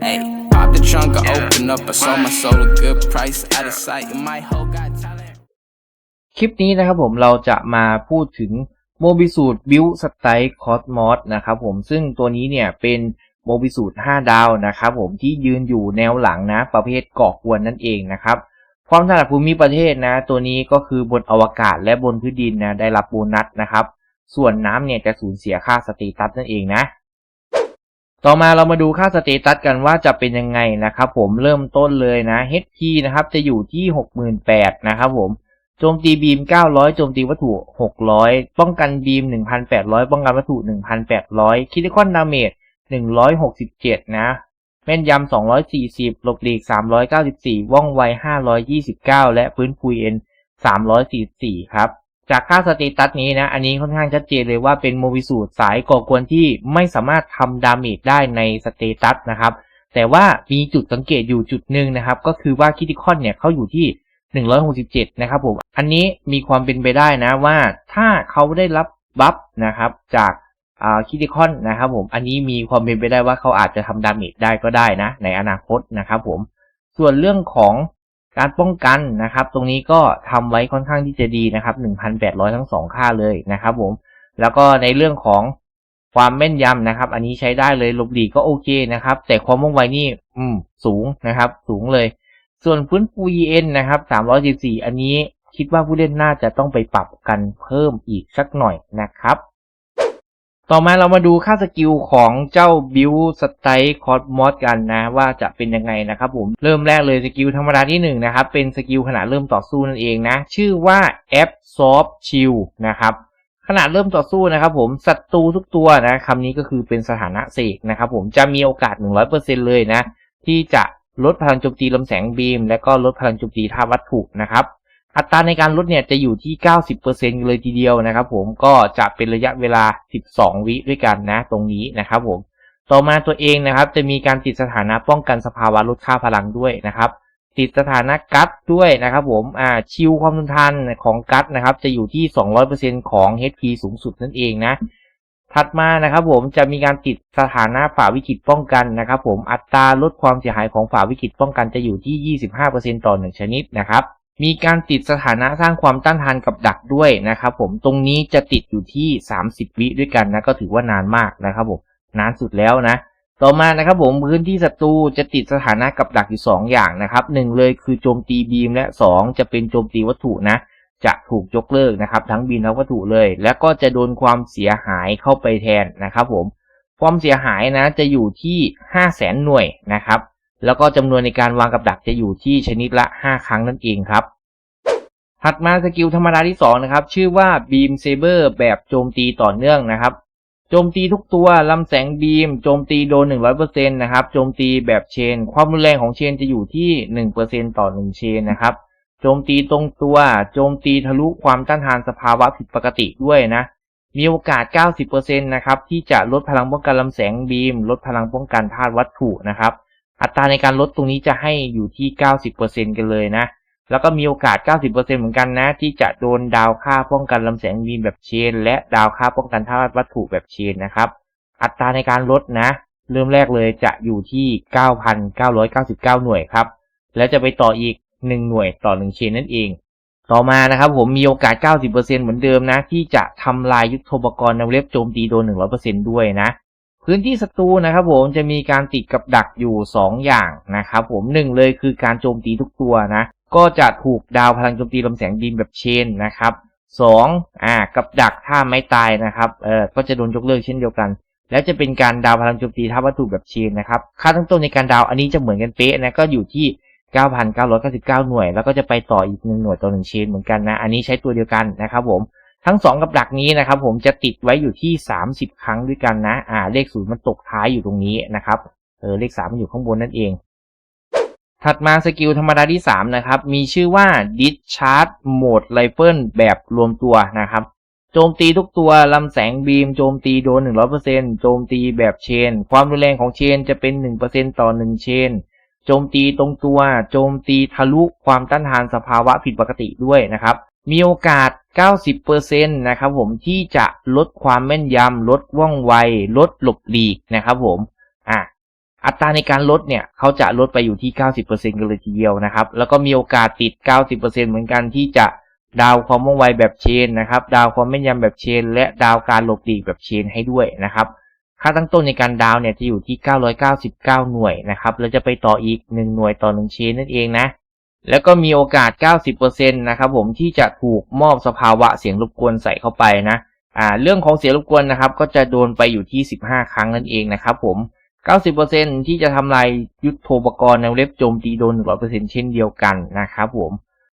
Hey, pop the trunk, I open up. I sold my soul a good price. Out of sight, my whole got talent. คลิปนี้นะครับผมเราจะมาพูดถึงโมบิสูตรบิวสไตล์คอสมอสนะครับผมซึ่งตัวนี้เนี่ยเป็นโมบิสูตร5ดาวนะครับผมที่ยืนอยู่แนวหลังนะ ประเภทก่อกวนนั่นเองนะครับ ความถนัดภูมิประเทศนะ ตัวนี้ก็คือบนอวกาศและบนพื้นดินนะได้รับโบนัสนะครับ ส่วนน้ำเนี่ยจะสูญเสียค่าสเตตัสนั่นเองนะ ต่อมาเรามาดูค่าสเตตัสกันว่าจะเป็นยังไงนะครับผมเริ่มต้นเลยนะ HP นะครับจะอยู่ที่ 68,000นะครับผมโจมตีบีม 900 โจมตีวัตถุ 600 ป้องกันบีม 1,800 ป้องกันวัตถุ 1,800คิติคอนดาเมจ167 นะ แม่นยำ 240 หลบหลีก 394 ว่องไว 529 และฟื้นฟูเอ็น 344 ครับ จากค่าสเตตัสนี้นะ อันนี้ค่อนข้างชัดเจนเลยว่าเป็นโมบิสูตรสายก่อกวนที่ไม่สามารถทำดาเมจได้ในสเตตัสนะครับ แต่ว่ามีจุดสังเกตอยู่จุดหนึ่งนะครับ ก็คือว่าคิติคอนเนี่ยเขาอยู่ที่ 167 นะครับผม อันนี้มีความเป็นไปได้นะว่าถ้าเขาได้รับบัฟนะครับจากคิติคอนนะครับผม อันนี้มีความเป็นไปได้ว่าเขาอาจจะทำดาเมจได้ก็ได้นะ ในอนาคตนะครับผม ส่วนเรื่องของ การป้องกันนะครับ ตรงนี้ก็ทำไว้ค่อนข้างที่จะดีนะครับ 1,800 ทั้งสองค่าเลยนะครับผม แล้วก็ในเรื่องของความแม่นยำนะครับ อันนี้ใช้ได้เลยลบหลีก็โอเคนะครับ แต่ความว่องไวนี่อืมสูงนะครับ สูงเลย ส่วนฟื้นฟู EN นะครับ314 อันนี้คิดว่าผู้เล่นน่าจะต้องไปปรับกันเพิ่มอีกสักหน่อยนะครับ ต่อมาเรามาดูค่าสกิลของเจ้าบิวสไตล์คอร์ดมอสกันนะ ว่าจะเป็นยังไงนะครับผมเริ่มแรกเลยสกิลธรรมดาที่1นงนะครับ เป็นสกิลขณะเริ่มต่อสู้นั่นเองนะ ชื่อว่า Absorb Shield นะครับขณะเริ่มต่อสู้นะครับผมศัตรูทุกตัวนะคำนี้ก็คือเป็นสถานะเสกนะครับผมจะมีโอกาส 100%เลยนะ ที่จะลดพลังโจมตีลำแสงบีม และก็ลดพลังโจมตีท่าวัตถุนะครับ อัตราในการลดเนี่ยจะอยู่ที่ 90%เลยทีเดียวนะครับ ผมก็จะเป็นระยะเวลา 12 วิด้วยกันนะ ตรงนี้นะครับผมต่อมาตัวเองนะครับ จะมีการติดสถานะป้องกันสภาวะลดค่าพลังด้วยนะครับ ติดสถานะกัดด้วยนะครับ ผมอ่าชิลความทนทานของกัดนะครับ จะอยู่ที่ 200%ของ HP สูงสุดนั่นเองนะ ถัดมานะครับ ผมจะมีการติดสถานะฝ่าวิกฤตป้องกันนะครับ ผมอัตราลดความเสียหายของฝ่าวิกฤตป้องกันจะอยู่ที่ 25%ต่อ1ชนิดนะครับ มีการติดสถานะสร้างความต้านทานกับดักด้วยนะครับผมตรงนี้จะติดอยู่ที่ 30 วิด้วยกันนะก็ถือว่านานมากนะครับผมนานสุดแล้วนะ ต่อมานะครับผมพื้นที่ศัตรูจะติดสถานะกับดักอยู่ 2 อย่างนะครับหนึ่งเลยคือโจมตีบีมและ 2 จะเป็นโจมตีวัตถุนะ จะถูกยกเลิกนะครับ ทั้งบินทั้งวัตถุเลย แล้วก็จะโดนความเสียหายเข้าไปแทนนะครับผมความเสียหายนะจะอยู่ที่ 5 0 0แสนหน่วยนะครับ แล้วก็จำนวนในการวางกับดักจะอยู่ที่ชนิดละ 5 ครั้งนั่นเองครับ ถัดมาสกิลธรรมดาที่ 2 นะครับ ชื่อว่า Beam Saber แบบโจมตีต่อเนื่องนะครับ โจมตีทุกตัวลำแสงบีม โจมตีโดน 100%นะครับ โจมตีแบบเชน ความรุนแรงของเชนจะอยู่ที่ 1%ต่อ 1 เชนนะครับ โจมตีตรงตัว โจมตีทะลุความต้านทานสภาวะผิดปกติด้วยนะ มีโอกาส 90%นะครับที่จะลดพลังป้องกันลำแสงบีม ลดพลังป้องกันธาตุวัตถุนะครับ อัตราในการลดตรงนี้จะให้อยู่ที่ 90%กันเลยนะ แล้วก็มีโอกาส 90%เหมือนกันนะ ที่จะโดนดาวค่าป้องกันลำแสงบีมแบบเชน และดาวค่าป้องกันธาตุวัตถุแบบเชนนะครับ อัตราในการลดนะ เริ่มแรกเลยจะอยู่ที่ 9,999 หน่วยครับ แล้วจะไปต่ออีก 1 หน่วยต่อ 1 เชนนั่นเอง ต่อมานะครับผมมีโอกาส 90%เหมือนเดิมนะ ที่จะทำลายยุทโธปกรณ์ในเว็บโจมตีโดน 100%ด้วยนะ พื้นที่ศัตรูนะครับผมจะมีการติดกับดักอยู่ 2 อย่างนะครับผมหนึ่งเลยคือการโจมตีทุกตัวนะ ก็จะถูกดาวพลังโจมตีลำแสงบีมแบบเชนนะครับสองอ่ากับดักถ้าไม่ตายนะครับเออก็จะโดนยกเลิกเช่นเดียวกัน แล้วจะเป็นการดาวพลังโจมตีท่าวัตถุแบบเชนนะครับค่าตั้งต้นในการดาวอันนี้จะเหมือนกันเป๊ะนะก็อยู่ที่ 9,999 หน่วย แล้วก็จะไปต่ออีกหนึ่งหน่วยต่อหนึ่งเชนเหมือนกันนะอันนี้ใช้ตัวเดียวกันนะครับผม ทั้งสองกับดักนี้นะครับ ผมจะติดไว้อยู่ที่ 30 ครั้งด้วยกันนะ อ่า เลขศูนย์มันตกท้ายอยู่ตรงนี้นะครับ เออ เลขสามมันอยู่ข้างบนนั่นเอง ถัดมาสกิลธรรมดาที่ 3 นะครับ มีชื่อว่า Discharge Mode Rifle แบบรวมตัวนะครับ โจมตีทุกตัวลำแสงบีม โจมตีโดน 100%โจมตีแบบเชน ความรุนแรงของเชนจะเป็น 1%ต่อ 1 เชน โจมตีตรงตัว โจมตีทะลุความต้านทานสภาวะผิดปกติด้วยนะครับ มีโอกาส 90%นะครับผมที่จะลดความแม่นยำลดว่องไว ลดหลบหลีกนะครับผมอะอัตราในการลดเนี่ยเขาจะลดไปอยู่ที่ 90%กันเลยทีเดียวนะครับ แล้วก็มีโอกาสติด 90%เหมือนกันที่จะดาวความว่องไวแบบเชนนะครับ ดาวความแม่นยำแบบเชน และดาวการหลบหลีกแบบเชนให้ด้วยนะครับ ค่าตั้งต้นในการดาวเนี่ยจะอยู่ที่ 999 หน่วยนะครับ แล้วจะไปต่ออีก 1 หน่วยต่อ 1 เชนนั่นเองนะ แล้วก็มีโอกาส 90%นะครับผมที่จะถูกมอบสภาวะเสียงรบกวนใส่เข้าไปนะอ่าเรื่องของเสียงรบกวนนะครับ ก็จะโดนไปอยู่ที่ 15 ครั้งนั่นเองนะครับผม 90%ที่จะทำลายยุทโธปกรณ์ในเล็บโจมตีโดน 100%เช่นเดียวกันนะครับผม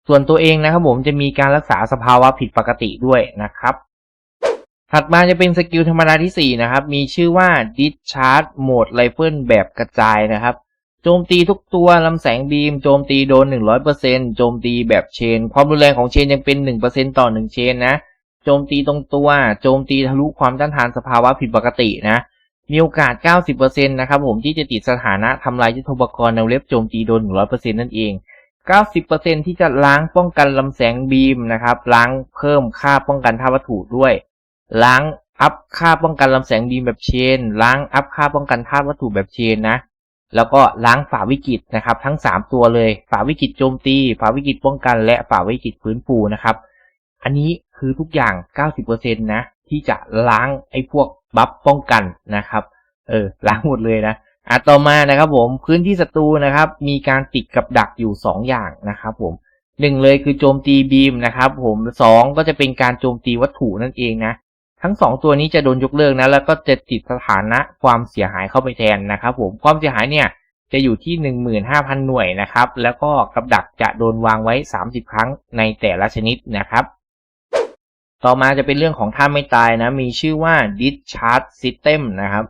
ส่วนตัวเองนะครับผมจะมีการรักษาสภาวะผิดปกติด้วยนะครับ ถัดมาจะเป็นสกิลธรรมดาที่ 4 นะครับ มีชื่อว่า Discharge Mode Rifle แบบกระจายนะครับ โจมตีทุกตัวลำแสงบีม โจมตีโดน 100%โจมตีแบบเชน ความรุนแรงของเชนยังเป็น 1%ต่อ 1 เชนนะ โจมตีตรงตัว โจมตีทะลุความต้านทานสภาวะผิดปกตินะ มีโอกาส 90%นะครับผมที่จะติดสถานะทำลายยุทโธปกรณ์ในวเล็บโจมตีโดน 100%นั่นเอง 90%ที่จะล้างป้องกันลำแสงบีมนะครับ ล้างเพิ่มค่าป้องกันท่าวัตถุด้วย ล้างอัพค่าป้องกันลำแสงบีมแบบเชน ล้างอัพค่าป้องกันท่าวัตถุแบบเชนนะ แล้วก็ล้างฝ่าวิกฤตนะครับ ทั้ง 3 ตัวเลยฝ่าวิกฤตโจมตีฝ่าวิกฤตป้องกัน และฝ่าวิกฤตฟื้นฟูนะครับ อันนี้คือทุกอย่าง 90%นะที่จะล้างไอ้พวกบัฟป้องกันนะครับเออล้างหมดเลยนะอะต่อมานะครับผมพื้นที่ศัตรูนะครับ มีการติดกับดักอยู่ 2 อย่างนะครับผมหนึ่งเลยคือโจมตีบีมนะครับผมสองก็จะเป็นการโจมตีวัตถุนั่นเองนะ ทั้งสองตัวนี้จะโดนยกเลิกนะแล้วก็จะติดสถานะความเสียหายเข้าไปแทนนะครับผมความเสียหายเนี่ยจะอยู่ที่ 15,000 หน่วยนะครับ แล้วก็กับดักจะโดนวางไว้ 30 ครั้งในแต่ละชนิดนะครับ ต่อมาจะเป็นเรื่องของท่าไม่ตายนะ มีชื่อว่า Discharge System นะครับ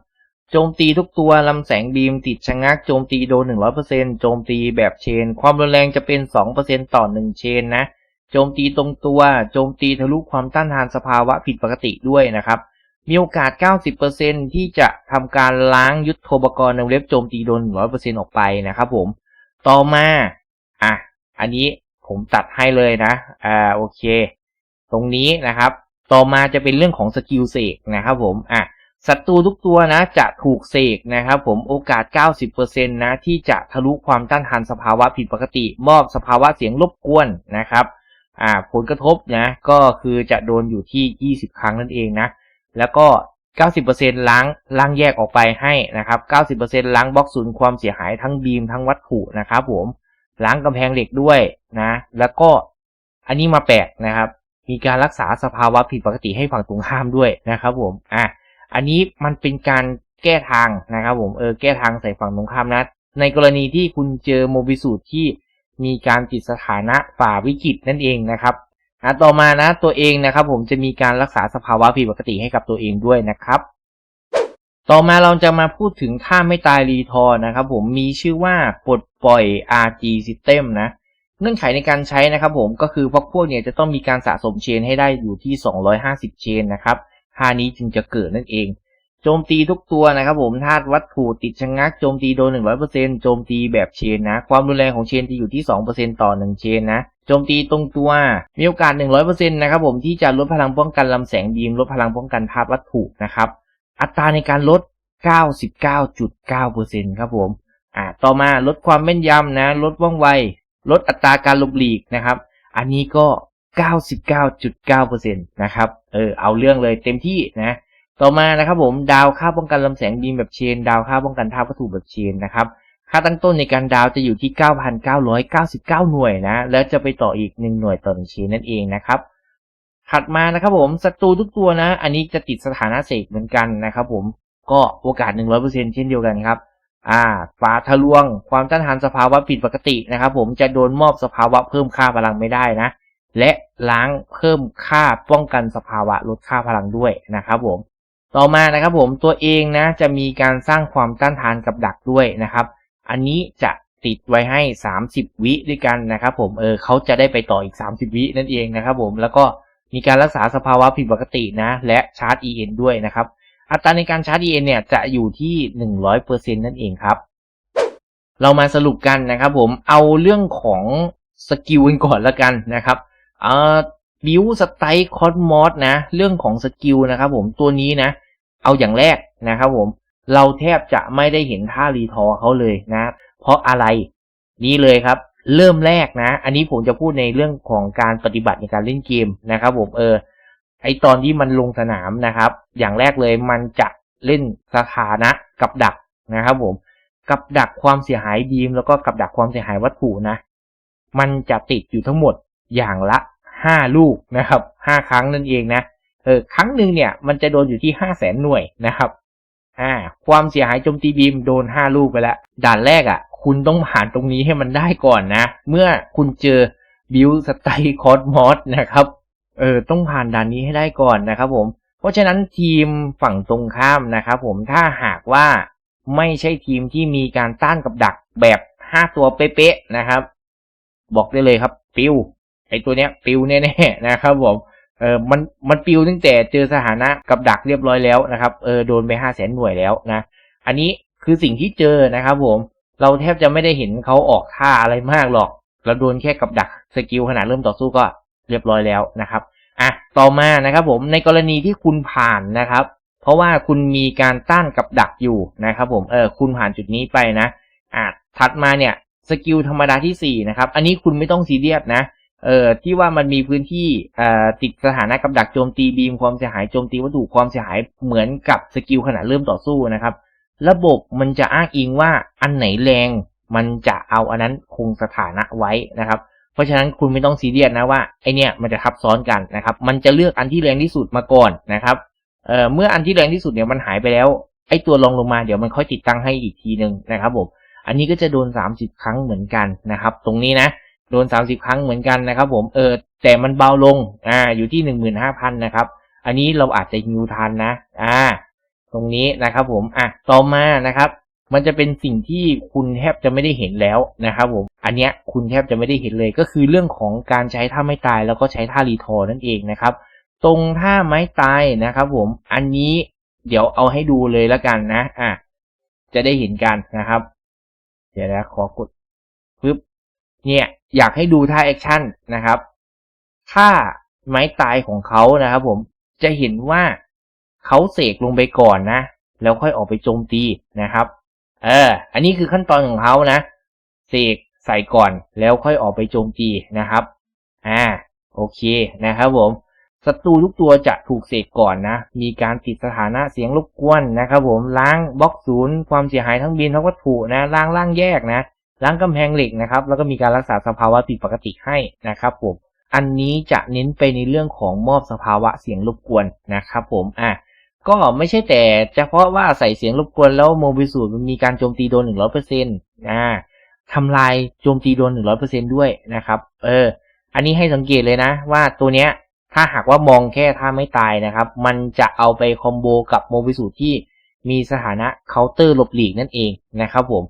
โจมตีทุกตัวลำแสงบีมติดชะงัก โจมตีโดน 100%โจมตีแบบเชน ความรุนแรงจะเป็น 2%ต่อ 1 เชนนะ โจมตีตรงตัว โจมตีทะลุความต้านทานสภาวะผิดปกติด้วยนะครับ มีโอกาส 90%ที่จะทำการล้างยุทโธปกรณ์ในเว็บโจมตีโดน 100%ออกไปนะครับผม ต่อมา อะ อันนี้ผมตัดให้เลยนะ อ่า โอเค ตรงนี้นะครับ ต่อมาจะเป็นเรื่องของสกิลเสกนะครับผม อะศัตรูทุกตัวนะจะถูกเสกนะครับผมโอกาส 90%นะที่จะทะลุความต้านทานสภาวะผิดปกติ มอบสภาวะเสียงรบกวนนะครับ อ่าผลกระทบนะก็คือจะโดนอยู่ที่ 20 ครั้งนั่นเองนะแล้วก็ 90%ล้างล้างแยกออกไปให้นะครับ 90%ล้างบล็อกศูนย์ความเสียหายทั้งบีมทั้งวัตถุนะครับผมล้างกำแพงเหล็กด้วยนะแล้วก็อันนี้มาแปลกนะครับ มีการรักษาสภาวะผิดปกติให้ฝั่งตรงข้ามด้วยนะครับผมอะอันนี้มันเป็นการแก้ทางนะครับผมเออแก้ทางใส่ฝั่งตรงข้ามนะในกรณีที่คุณเจอโมบิสูตรที่ มีการติดสถานะฝ่าวิกฤตนั่นเองนะครับอะต่อมานะตัวเองนะครับ ผมจะมีการรักษาสภาวะผิดปกติให้กับตัวเองด้วยนะครับ ต่อมาเราจะมาพูดถึงท่าไม่ตายรีทอนะครับ ผมมีชื่อว่าปลดปล่อย RG System นะเงื่อนไขในการใช้นะครับผมก็คือพวกพวกเนี่ยจะต้องมีการสะสมเชนให้ได้อยู่ที่ 250 เชนนะครับท่านี้จึงจะเกิดนั่นเอง โจมตีทุกตัวนะครับผมธาตุวัตถุติดชะงักโจมตีโดน 100%โจมตีแบบเชนนะ ความรุนแรงของเชนจะอยู่ที่ 2%ต่อ 1 เชนนะ โจมตีตรงตัว มีโอกาส 100%นะครับผมที่จะลดพลังป้องกันลำแสงบีม ลดพลังป้องกันธาตุวัตถุนะครับ อัตราในการลด 99.9%ครับผม อ่า ต่อมาลดความแม่นยำนะ ลดว่องไว ลดอัตราการหลบหลีกนะครับ อันนี้ก็ 99.9%นะครับ เออ เอาเรื่องเลยเต็มที่นะ ต่อมานะครับผมดาวค่าป้องกันลำแสงบีมแบบเชน ดาวค่าป้องกันท่าวัตถุแบบเชนนะครับค่าตั้งต้นในการดาวจะอยู่ที่ 9,999 หน่วยนะ แล้วจะไปต่ออีก 1 หน่วยต่อ1เชนนั่นเองนะครับ ถัดมานะครับผมศัตรูทุกตัวนะ อันนี้จะติดสถานะเสกเหมือนกันนะครับผมก็โอกาส 100%เช่นเดียวกันครับ อ่าฝาทะลวง ความต้านทานสภาวะผิดปกตินะครับ ผมจะโดนมอบสภาวะเพิ่มค่าพลังไม่ได้นะ และล้างเพิ่มค่าป้องกันสภาวะลดค่าพลังด้วยนะครับผม ต่อมานะครับผมตัวเองนะจะมีการสร้างความต้านทานกับดักด้วยนะครับ อันนี้จะติดไว้ให้ 30 วิด้วยกันนะครับผมเออเขาจะได้ไปต่ออีก 30 วินั่นเองนะครับผมแล้วก็มีการรักษาสภาวะผิดปกตินะ และชาร์จ EN ด้วยนะครับ อัตราในการชาร์จ EN เนี่ยจะอยู่ที่ 100%นั่นเองครับ เรามาสรุปกันนะครับผมเอาเรื่องของสกิลกันก่อนละกันนะครับเอ่อ บิวสไตล์คอสมอสนะ เรื่องของสกิลนะครับผมตัวนี้นะ เอาอย่างแรกนะครับผม เราแทบจะไม่ได้เห็นท่ารีทอเขาเลยนะ เพราะอะไรนี่เลยครับ เริ่มแรกนะ อันนี้ผมจะพูดในเรื่องของการปฏิบัติในการเล่นเกมนะครับผมเออไอตอนที่มันลงสนามนะครับ อย่างแรกเลยมันจะเล่นสถานะกับดักนะครับผมกับดักความเสียหายบีม แล้วก็กับดักความเสียหายวัตถุนะ มันจะติดอยู่ทั้งหมดอย่างละ ห้าลูกนะครับห้าครั้งนั่นเองนะเออครั้งหนึ่งเนี่ยมันจะโดนอยู่ที่ห้าแสนหน่วยนะครับอ่าความเสียหายโจมตีบีมโดนห้าลูกไปแล้วด่านแรกอะ่ะ คุณต้องผ่านตรงนี้ให้มันได้ก่อนนะ เมื่อคุณเจอบิวสไตล์คอสมอสนะครับเออต้องผ่านด่านนี้ให้ได้ก่อนนะครับผมเพราะฉะนั้นทีมฝั่งตรงข้ามนะครับผมถ้าหากว่าไม่ใช่ทีมที่มีการต้านกับดักแบบห้าตัวเป๊ะๆนะครับ บอกได้เลยครับ ปิว ไอตัวเนี้ยปิวแน่ๆนะครับผมเออมันมันปิวตั้งแต่เจอสถานะกับดักเรียบร้อยแล้วนะครับเออโดนไปห้าแสนหน่วยแล้วนะ อันนี้คือสิ่งที่เจอนะครับผมเราแทบจะไม่ได้เห็นเขาออกท่าอะไรมากหรอก เราโดนแค่กับดักสกิลขนาดเริ่มต่อสู้ก็เรียบร้อยแล้วนะครับอะต่อมานะครับผมในกรณีที่คุณผ่านนะครับ เพราะว่าคุณมีการต้านกับดักอยู่นะครับผมเออคุณผ่านจุดนี้ไปนะอะถัดมาเนี่ยสกิลธรรมดาที่สี่นะครับอันนี้คุณไม่ต้องซีเรียสนะ เอ่อที่ว่ามันมีพื้นที่เอ่อติดสถานะกับดักโจมตีบีมความเสียหายโจมตีวัตถุความเสียหายเหมือนกับสกิลขณะเริ่มต่อสู้นะครับ ระบบมันจะอ้างอิงว่าอันไหนแรง มันจะเอาอันนั้นคงสถานะไว้นะครับ เพราะฉะนั้นคุณไม่ต้องซีเรียสนะว่าไอเนี้ยมันจะทับซ้อนกันนะครับ มันจะเลือกอันที่แรงที่สุดมาก่อนนะครับเอ่อเมื่ออันที่แรงที่สุดเนี่ยมันหายไปแล้วไอตัวรองลงมาเดี๋ยวมันค่อยติดตั้งให้อีกทีหนึ่งนะครับผมอันนี้ก็จะโดน 30 ครั้งเหมือนกันนะครับ ตรงนี้นะ โดน 30 ครั้งเหมือนกันนะครับ ผมเออแต่มันเบาลงอ่าอยู่ที่ 15,000นะครับ อันนี้เราอาจจะฮิวทันนะอ่าตรงนี้นะครับผมอะต่อมานะครับ มันจะเป็นสิ่งที่คุณแทบจะไม่ได้เห็นแล้วนะครับผมอันเนี้ยคุณแทบจะไม่ได้เห็นเลยก็คือเรื่องของการใช้ท่าไม่ตายแล้วก็ใช้ท่ารีทอร์นั่นเองนะครับ ตรงท่าไม้ตายนะครับ ผมอันนี้เดี๋ยวเอาให้ดูเลยแล้วกันนะอะจะได้เห็นกันนะครับ เดี๋ยวนะขอกดปึ๊บเนี่ย อยากให้ดูท่าแอคชั่นนะครับถ้าไม้ตายของเขานะครับผมจะเห็นว่าเขาเสกลงไปก่อนนะ แล้วค่อยออกไปโจมตีนะครับ เออ อันนี้คือขั้นตอนของเขานะ เสกใส่ก่อนแล้วค่อยออกไปโจมตีนะครับ อ่า โอเคนะครับผม ศัตรูทุกตัวจะถูกเสกก่อนนะ มีการติดสถานะเสียงรบกวนนะครับผม ล้างบล็อกศูนย์ความเสียหายทั้งบินทั้งวัตถุนะ ล้างล่างแยกนะ ล้างกำแพงเหล็กนะครับ แล้วก็มีการรักษาสภาวะผิดปกติให้นะครับผม อันนี้จะเน้นไปในเรื่องของมอบสภาวะเสียงรบกวนนะครับผม อะ ก็ไม่ใช่แต่เฉพาะว่าใส่เสียงรบกวนแล้วโมบิสูดมันมีการโจมตีโดนหนึ่งร้อยเปอร์เซ็นต์อ่าทำลายโจมตีโดนหนึ่งร้อยเปอร์เซ็นด้วยนะครับ เออ อันนี้ให้สังเกตเลยนะ ว่าตัวเนี้ย ถ้าหากว่ามองแค่ถ้าไม่ตายนะครับ มันจะเอาไปคอมโบกับโมบิสูดที่มีสถานะเคาน์เตอร์หลบหลีกนั่นเองนะครับผม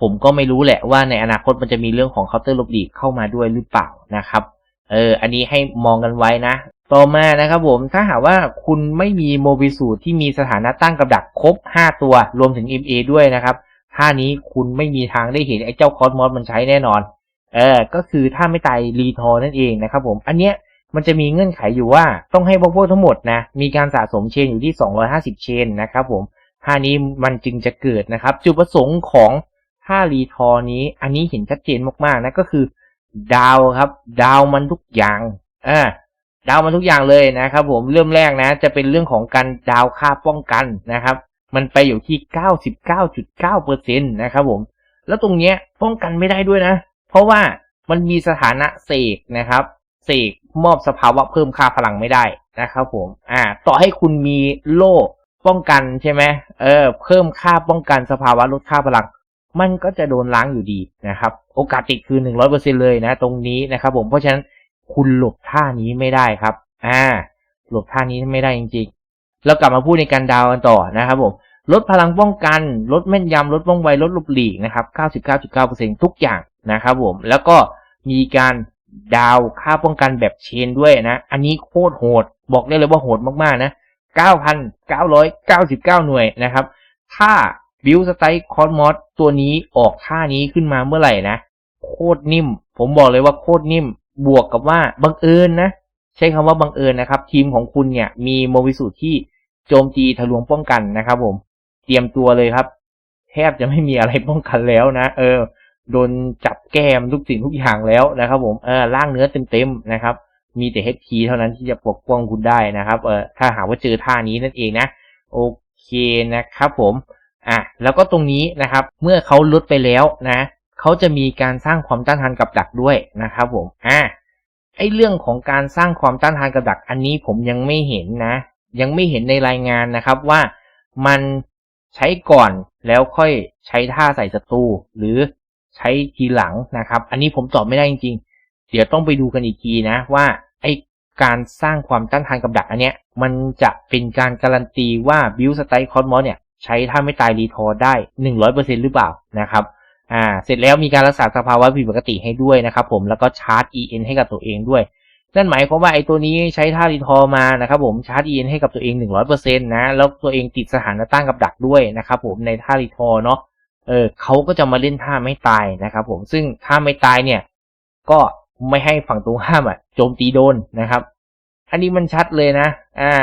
ผมก็ไม่รู้แหละว่าในอนาคตมันจะมีเรื่องของเคาน์เตอร์ลบหลีกเข้ามาด้วยหรือเปล่านะครับ เออ อันนี้ให้มองกันไว้นะ ต่อมานะครับผม ถ้าหากว่าคุณไม่มีโมบิสูดที่มีสถานะตั้งกับดักครบ 5 ตัว รวมถึง MA ด้วยนะครับท่านี้คุณไม่มีทางได้เห็นไอ้เจ้าคอสมอสมันใช้แน่นอน เออ ก็คือถ้าไม่ตายรีทอนั่นเองนะครับผม อันเนี้ยมันจะมีเงื่อนไขอยู่ว่าต้องให้พวกพวกทั้งหมดนะ มีการสะสมเชนอยู่ที่ 250 เชนนะครับผมท่านี้มันจึงจะเกิดนะครับ จุดประสงค์ของ ท่ารีทอร์นี้ อันนี้เห็นชัดเจนมากๆนะก็คือ ดาวครับ ดาวมันทุกอย่างอ่าดาวมันทุกอย่างเลยนะครับผมเริ่มแรกนะ จะเป็นเรื่องของการดาวค่าป้องกันนะครับ มันไปอยู่ที่ 99.9%นะครับผมแล้วตรงเนี้ยป้องกันไม่ได้ด้วยนะ เพราะว่ามันมีสถานะเสกนะครับเสกมอบสภาวะเพิ่มค่าพลังไม่ได้นะครับผมอ่า ต่อให้คุณมีโล่ป้องกันใช่ไหมเออ เพิ่มค่าป้องกันสภาวะลดค่าพลัง มันก็จะโดนล้างอยู่ดีนะครับ โอกาสติดคือหนึ่งร้อยเปอร์เซ็นเลยนะ ตรงนี้นะครับ ผม เพราะฉะนั้นคุณหลบท่านี้ไม่ได้ครับ อ่า หลบท่านี้ไม่ได้จริงๆแล้วกลับมาพูดในการดาวกันต่อนะครับผม ลดพลังป้องกัน ลดแม่นยำ ลดว่องไว ลดหลบหลีกนะครับ 99.9%ทุกอย่างนะครับผม แล้วก็มีการดาวค่าป้องกันแบบเชนด้วยนะ อันนี้โคตรโหด บอกได้เลยว่าโหดมากๆนะ 9,999 หน่วยนะครับ ถ้า บิลสไตล์คอนมอสตัวนี้ออกท่านี้ขึ้นมาเมื่อไหร่นะ โคตรนิ่ม ผมบอกเลยว่าโคตรนิ่ม บวกกับว่าบังเอิญนะ ใช้คำว่าบังเอิญนะครับ ทีมของคุณเนี่ย มีโมวิสูที่โจมตีทะลวงป้องกันนะครับผม เตรียมตัวเลยครับ แทบจะไม่มีอะไรป้องกันแล้วนะ เออ โดนจับแก้มทุกสิ่งทุกอย่างแล้วนะครับ ผมเออร่างเนื้อเต็มๆนะครับ มีแต่ HP เท่านั้นที่จะปกป้องคุณได้นะครับ เออถ้าหากว่าเจอท่านี้นั่นเองนะ โอเคนะครับผม อะแล้วก็ตรงนี้นะครับ เมื่อเขาลดไปแล้วนะเขาจะมีการสร้างความต้านทานกับดักด้วยนะครับผมอะไอเรื่องของการสร้างความต้านทานกับดักอันนี้ผมยังไม่เห็นนะ ยังไม่เห็นในรายงานนะครับว่ามันใช้ก่อนแล้วค่อยใช้ท่าใส่ศัตรูหรือใช้ทีหลังนะครับ อันนี้ผมตอบไม่ได้จริงๆ เดี๋ยวต้องไปดูกันอีกทีนะว่าไอการสร้างความต้านทานกับดักอันเนี้ยมันจะเป็นการการันตีว่าบิวสไตล์คอสมอสเนี่ย ใช้ท่าไม่ตายรีทอร์ได้หนึ่งร้อยเปอร์เซ็นหรือเปล่านะครับอ่าเสร็จแล้วมีการรักษาสภาวะผิดปกติให้ด้วยนะครับผมแล้วก็ชาร์จ EN ให้กับตัวเองด้วย นั่นหมายความว่าไอ้ตัวนี้ใช้ท่ารีทอร์มานะครับผมชาร์จ EN ให้กับตัวเอง 100%นะแล้วตัวเองติดสถานะต้านกับดักด้วยนะครับผมในท่ารีทอร์เนาะเออเขาก็จะมาเล่นท่าไม่ตายนะครับผมซึ่งท่าไม่ตายเนี่ยก็ไม่ให้ฝั่งตรงข้ามอะโจมตีโดนนะครับ อันนี้มันชัดเลยนะ อ่า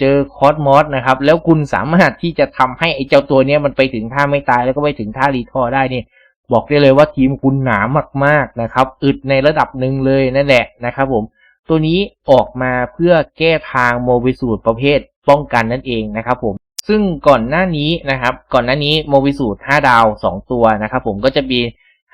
เจอคอสมอสนะครับ แล้วคุณสามารถที่จะทำให้ไอ้เจ้าตัวเนี้ยมันไปถึงท่าไม่ตายแล้วก็ไปถึงท่ารีทอได้เนี่ยบอกได้เลยว่าทีมคุณหนามากๆนะครับ อึดในระดับหนึ่งเลยนั่นแหละนะครับผมตัวนี้ออกมาเพื่อแก้ทางโมบิสูตรประเภทป้องกันนั่นเองนะครับผมซึ่งก่อนหน้านี้นะครับ ก่อนหน้านี้โมบิสูตร5ดาว 2 ตัวนะครับผมก็จะมี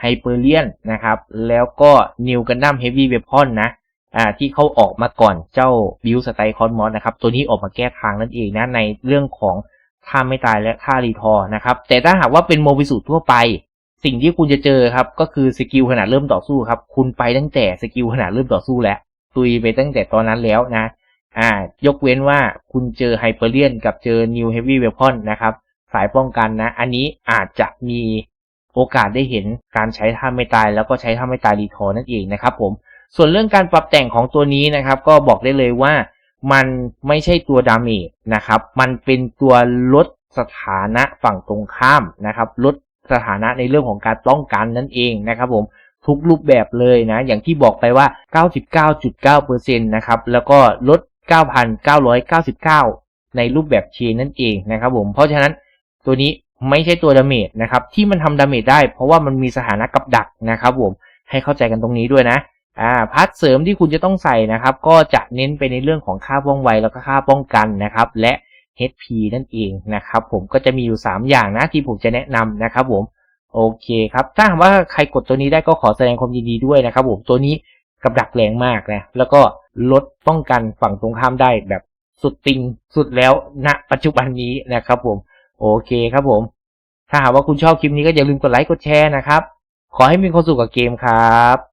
ไฮเปอร์เลียนนะครับ แล้วก็นิวกันดั้มเฮฟวี่เวพอนนะ อ่าที่เขาออกมาก่อนเจ้าบิวสไตล์คอนมอสนะครับ ตัวนี้ออกมาแก้ทางนั่นเองนะในเรื่องของท่าไม่ตายและท่ารีทอร์นะครับ แต่ถ้าหากว่าเป็นโมบิสูทั่วไป สิ่งที่คุณจะเจอครับ ก็คือสกิลขนาดเริ่มต่อสู้ครับ คุณไปตั้งแต่สกิลขนาดเริ่มต่อสู้แล้วตุยไปตั้งแต่ตอนนั้นแล้วนะ อ่า ยกเว้นว่าคุณเจอไฮเปอร์เลียนกับเจอนิวเฮฟวี่เวพอนนะครับ สายป้องกันนะ อันนี้อาจจะมีโอกาสได้เห็นการใช้ท่าไม่ตายแล้วก็ใช้ท่าไม่ตายรีทอร์นั่นเองนะครับผม ส่วนเรื่องการปรับแต่งของตัวนี้นะครับ ก็บอกได้เลยว่ามันไม่ใช่ตัวดาเมจนะครับ มันเป็นตัวลดสถานะฝั่งตรงข้ามนะครับ ลดสถานะในเรื่องของการป้องกันนั่นเองนะครับผมทุกรูปแบบเลยนะ อย่างที่บอกไปว่า 99.9%นะครับ แล้วก็ลด 9,999 ในรูปแบบเชนนั่นเองนะครับผม เพราะฉะนั้นตัวนี้ไม่ใช่ตัวดาเมจนะครับ ที่มันทำดาเมจได้ เพราะว่ามันมีสถานะกับดักนะครับผม ให้เข้าใจกันตรงนี้ด้วยนะ อ่าพาร์ทเสริมที่คุณจะต้องใส่นะครับ ก็จะเน้นไปในเรื่องของค่าว่องไวแล้วก็ค่าป้องกันนะครับ และ HP นั่นเองนะครับ ผมก็จะมีอยู่ 3 อย่างนะที่ผมจะแนะนำนะครับ ผมโอเคครับถ้าหากว่าใครกดตัวนี้ได้ก็ขอแสดงความยินดีด้วยนะครับ ผมตัวนี้กับดักแรงมากนะแล้วก็ลดป้องกันฝั่งตรงข้ามได้แบบสุดติงสุดแล้วณปัจจุบันนี้นะครับ ผมโอเคครับผม ถ้าหากว่าคุณชอบคลิปนี้ก็อย่าลืมกดไลค์กดแชร์นะครับ ขอให้มีความสุขกับเกมครับ